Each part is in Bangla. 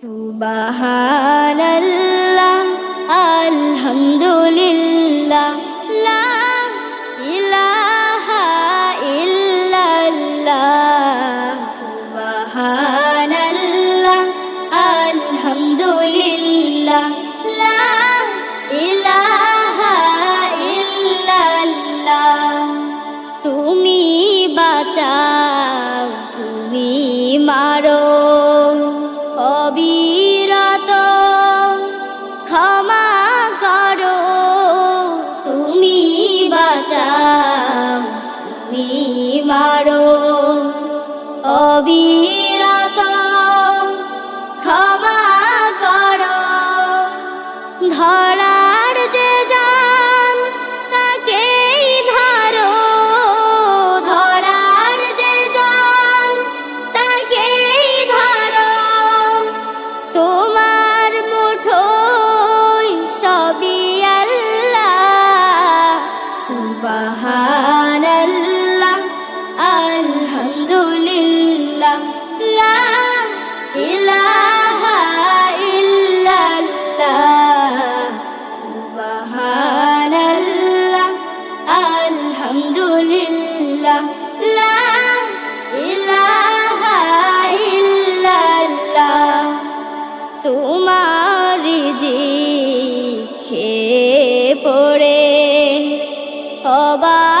সুবহানাল্লাহ আলহামদুলিল্লাহ লা ইলাহা ইল্লাল্লাহ সুবহানাল্লাহ আলহামদুলিল্লাহ লা ইলাহা ইল্লাল্লাহ তুমি বাঁচাও মারো। পড়ে অবা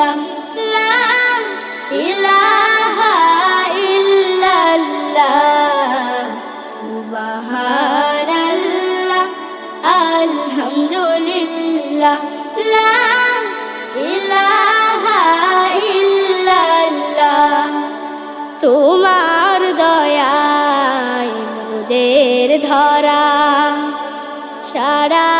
বললাম লা ইলাহা ইল্লাল্লাহ লা ইলাহা ইল্লাল্লাহ তোমার দয়ায় মোদের ধরা সারা